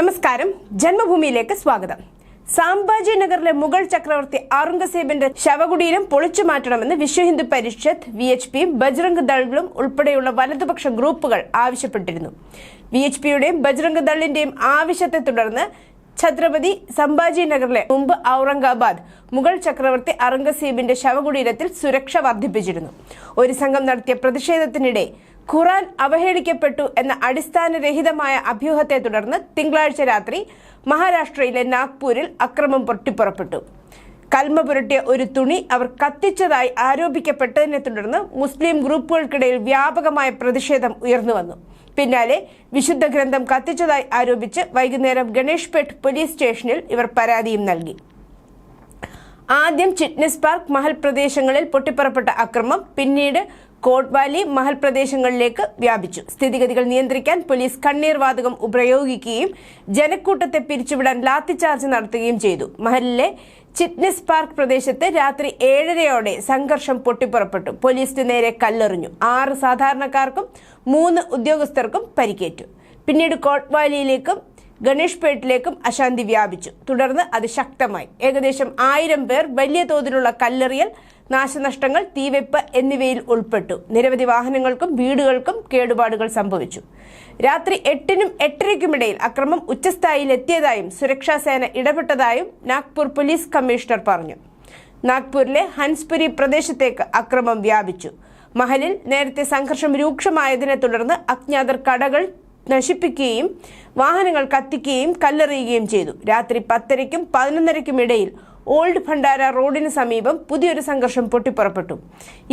നമസ്കാരം. ജന്മഭൂമിയിലേക്ക് സ്വാഗതം. സാംബാജി നഗറിലെ മുഗൾ ചക്രവർത്തി ഔറംഗസേബിന്റെ ശവകുടീരം പൊളിച്ചു മാറ്റണമെന്ന് വിശ്വ ഹിന്ദു പരിഷത്ത് വി എച്ച് പിയും ബജ്രംഗ് ദളും ഉൾപ്പെടെയുള്ള വലതുപക്ഷ ഗ്രൂപ്പുകൾ ആവശ്യപ്പെട്ടിരുന്നു. വി എച്ച് പിയുടെയും ബജ്രംഗ് ദളിന്റെയും ആവശ്യത്തെ തുടർന്ന് ഛത്രപതി സംഭാജി നഗറിലെ മുമ്പ് ഔറംഗാബാദ് മുഗൾ ചക്രവർത്തി ഔറംഗസേബിന്റെ ശവകുടീരത്തിൽ സുരക്ഷ വർദ്ധിപ്പിച്ചിരുന്നു. ഒരു സംഘം നടത്തിയ പ്രതിഷേധത്തിനിടെ ഖുറാൻ അവഹേളിക്കപ്പെട്ടു എന്ന അടിസ്ഥാനരഹിതമായ അഭ്യൂഹത്തെ തുടർന്ന് തിങ്കളാഴ്ച രാത്രി മഹാരാഷ്ട്രയിലെ നാഗ്പൂരിൽ അക്രമം പൊട്ടിപ്പുറപ്പെട്ടു കൽമ പുരട്ടിയ ഒരു തുണി അവർ കത്തിച്ചതായി ആരോപിക്കപ്പെട്ടതിനെ തുടർന്ന് മുസ്ലിം ഗ്രൂപ്പുകൾക്കിടയിൽ വ്യാപകമായ പ്രതിഷേധം ഉയർന്നു വന്നു. പിന്നാലെ വിശുദ്ധ ഗ്രന്ഥം കത്തിച്ചതായി ആരോപിച്ച് വൈകുന്നേരം ഗണേഷ് പേട്ട് പോലീസ് സ്റ്റേഷനിൽ ഇവർ പരാതിയും നൽകി. ആദ്യം ചിറ്റ്നസ് പാർക്ക് മഹൽ പ്രദേശങ്ങളിൽ പൊട്ടിപ്പുറപ്പെട്ട അക്രമം പിന്നീട് കോട്ട്വാലി മഹൽ പ്രദേശങ്ങളിലേക്ക് വ്യാപിച്ചു. സ്ഥിതിഗതികൾ നിയന്ത്രിക്കാൻ പോലീസ് കണ്ണീർ വാതകം ഉപയോഗിക്കുകയും ജനക്കൂട്ടത്തെ പിരിച്ചുവിടാൻ ലാത്തിചാർജ് നടത്തുകയും ചെയ്തു. മഹലിലെ ചിറ്റ്നസ് പാർക്ക് പ്രദേശത്ത് രാത്രി ഏഴരയോടെ സംഘർഷം പൊട്ടിപ്പുറപ്പെട്ടു. പോലീസിന് നേരെ കല്ലെറിഞ്ഞു. ആറ് സാധാരണക്കാർക്കും മൂന്ന് ഉദ്യോഗസ്ഥർക്കും പരിക്കേറ്റു. പിന്നീട് കോട്ട്വാലിയിലേക്കും ഗണേഷ്പേട്ടിലേക്കും അശാന്തി വ്യാപിച്ചു. തുടർന്ന് അത് ശക്തമായി. ഏകദേശം ആയിരം പേർ വലിയ തോതിലുള്ള കല്ലെറിയൽ നാശനഷ്ടങ്ങൾ തീവെപ്പ് എന്നിവയിൽ ഉൾപ്പെട്ടു. നിരവധി വാഹനങ്ങൾക്കും വീടുകൾക്കും കേടുപാടുകൾ സംഭവിച്ചു. രാത്രി എട്ടിനും എട്ടരയ്ക്കുമിടയിൽ അക്രമം സുരക്ഷാ സേന ഇടപെട്ടതായും നാഗ്പൂർ പോലീസ് കമ്മീഷണർ പറഞ്ഞു. നാഗ്പൂരിലെ ഹൻസ്പുരി പ്രദേശത്തേക്ക് അക്രമം വ്യാപിച്ചു. മഹലിൽ നേരത്തെ സംഘർഷം രൂക്ഷമായതിനെ തുടർന്ന് അജ്ഞാതർ കടകൾ നശിപ്പിക്കുകയും വാഹനങ്ങൾ കത്തിക്കുകയും കല്ലെറിയുകയും ചെയ്തു. രാത്രി പത്തരയ്ക്കും പതിനൊന്നരയ്ക്കും ഇടയിൽ ഓൾഡ് ഭണ്ഡാര റോഡിന് സമീപം പുതിയൊരു സംഘർഷം പൊട്ടിപ്പുറപ്പെട്ടു.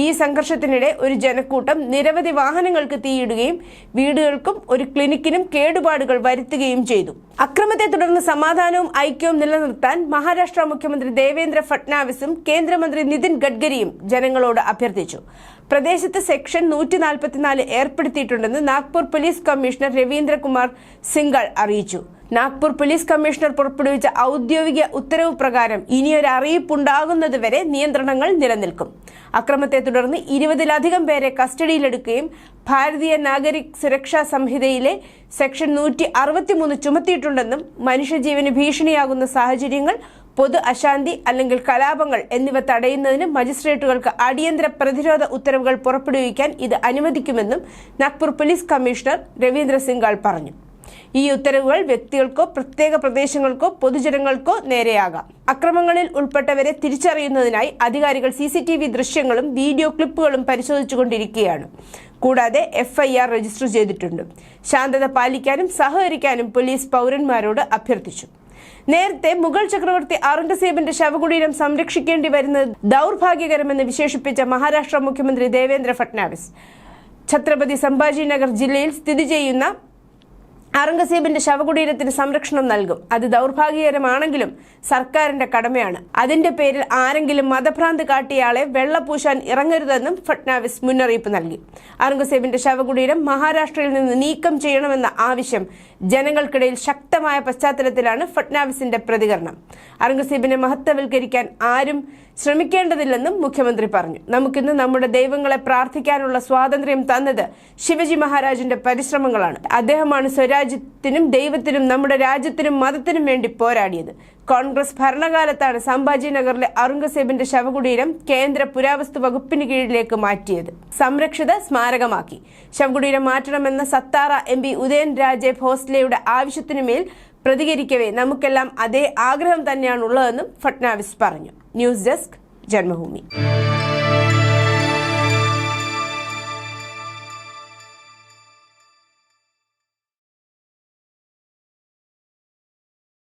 ഈ സംഘർഷത്തിനിടെ ഒരു ജനക്കൂട്ടം നിരവധി വാഹനങ്ങൾക്ക് തീയിടുകയും വീടുകൾക്കും ഒരു ക്ലിനിക്കിനും കേടുപാടുകൾ വരുത്തുകയും ചെയ്തു. അക്രമത്തെ തുടർന്ന് സമാധാനവും ഐക്യവും നിലനിർത്താൻ മഹാരാഷ്ട്ര മുഖ്യമന്ത്രി ദേവേന്ദ്ര ഫട്നാവിസും കേന്ദ്രമന്ത്രി നിതിൻ ഗഡ്കരിയും ജനങ്ങളോട് അഭ്യർത്ഥിച്ചു. പ്രദേശത്ത് സെക്ഷൻ നൂറ്റി നാൽപ്പത്തിനാല് ഏർപ്പെടുത്തിയിട്ടുണ്ടെന്ന് നാഗ്പൂർ പോലീസ് കമ്മീഷണർ രവീന്ദ്രകുമാർ സിംഗൾ അറിയിച്ചു. നാഗ്പൂർ പോലീസ് കമ്മീഷണർ പുറപ്പെടുവിച്ച ഔദ്യോഗിക ഉത്തരവ് പ്രകാരം ഇനിയൊരു അറിയിപ്പുണ്ടാകുന്നതുവരെ നിയന്ത്രണങ്ങൾ നിലനിൽക്കും. അക്രമത്തെ തുടർന്ന് ഇരുപതിലധികം പേരെ കസ്റ്റഡിയിലെടുക്കുകയും ഭാരതീയ നാഗരിക് സുരക്ഷാ സംഹിതയിലെ സെക്ഷൻ നൂറ്റി അറുപത്തിമൂന്ന് ചുമത്തിയിട്ടുണ്ടെന്നും മനുഷ്യജീവന് ഭീഷണിയാകുന്ന സാഹചര്യങ്ങൾ പൊതു അശാന്തി അല്ലെങ്കിൽ കലാപങ്ങൾ എന്നിവ തടയുന്നതിന് മജിസ്ട്രേറ്റുകൾക്ക് അടിയന്തര പ്രതിരോധ ഉത്തരവുകൾ പുറപ്പെടുവിക്കാൻ ഇത് അനുവദിക്കുമെന്നും നാഗ്പൂർ പോലീസ് കമ്മീഷണർ രവീന്ദ്ര സിംഗാൾ പറഞ്ഞു. ഈ ഉത്തരവുകൾ വ്യക്തികൾക്കോ പ്രത്യേക പ്രദേശങ്ങൾക്കോ പൊതുജനങ്ങൾക്കോ നേരെയാകാം. അക്രമങ്ങളിൽ ഉൾപ്പെട്ടവരെ തിരിച്ചറിയുന്നതിനായി അധികാരികൾ സി സി ടി വി ദൃശ്യങ്ങളും വീഡിയോ ക്ലിപ്പുകളും പരിശോധിച്ചുകൊണ്ടിരിക്കുകയാണ്. കൂടാതെ എഫ്ഐആർ രജിസ്റ്റർ ചെയ്തിട്ടുണ്ട്. ശാന്തത പാലിക്കാനും സഹകരിക്കാനും പോലീസ് പൗരന്മാരോട് അഭ്യർത്ഥിച്ചു. നേരത്തെ മുഗൾ ചക്രവർത്തി ഔറംഗസേബിന്റെ ശവകുടീരം സംരക്ഷിക്കേണ്ടി വരുന്നത് ദൗർഭാഗ്യകരമെന്ന് വിശേഷിപ്പിച്ച മഹാരാഷ്ട്ര മുഖ്യമന്ത്രി ദേവേന്ദ്ര ഫട്നാവിസ്. ഛത്രപതി സംഭാജി നഗർ ജില്ലയിൽ സ്ഥിതി ചെയ്യുന്ന ഔറംഗസേബിന്റെ ശവകുടീരത്തിന് സംരക്ഷണം നൽകും. അത് ദൗർഭാഗ്യകരമാണെങ്കിലും സർക്കാരിന്റെ കടമയാണ്. അതിന്റെ പേരിൽ ആരെങ്കിലും മതഭ്രാന്ത് കാട്ടിയയാളെ വെള്ളപൂശാൻ ഇറങ്ങരുതെന്നും ഫട്നാവിസ് മുന്നറിയിപ്പ് നൽകി. ഔറംഗസീബിന്റെ ശവകുടീരം മഹാരാഷ്ട്രയിൽ നിന്ന് നീക്കം ചെയ്യണമെന്ന ആവശ്യം ജനങ്ങൾക്കിടയിൽ ശക്തമായ പശ്ചാത്തലത്തിലാണ് ഫട്നാവിസിന്റെ പ്രതികരണം. ഔറംഗസീബിനെ മഹത്വവൽക്കരിക്കാൻ ആരും ശ്രമിക്കേണ്ടതില്ലെന്നും മുഖ്യമന്ത്രി പറഞ്ഞു. നമുക്കിന്ന് നമ്മുടെ ദൈവങ്ങളെ പ്രാർത്ഥിക്കാനുള്ള സ്വാതന്ത്ര്യം തന്നത് ശിവജി മഹാരാജിന്റെ പരിശ്രമങ്ങളാണ്. അദ്ദേഹമാണ് സ്വരാജ്യത്തിനും ദൈവത്തിനും നമ്മുടെ രാജ്യത്തിനും മതത്തിനും വേണ്ടി പോരാടിയത്. കോൺഗ്രസ് ഭരണകാലത്താണ് സംഭാജി നഗറിലെ ഔറംഗസേബിന്റെ ശവകുടീരം കേന്ദ്ര പുരാവസ്തു വകുപ്പിന് കീഴിലേക്ക് മാറ്റിയത്. സംരക്ഷിത സ്മാരകമാക്കി. ശവകുടീരം മാറ്റണമെന്ന സത്താറ എം പി ഉദയൻ രാജെ ഭോസ്ലെയുടെ ആവശ്യത്തിനുമേൽ പ്രതികരിക്കവേ നമുക്കെല്ലാം അതേ ആഗ്രഹം തന്നെയാണുള്ളതെന്നും ഫട്നാവിസ് പറഞ്ഞു. News desk Janmabhoomi.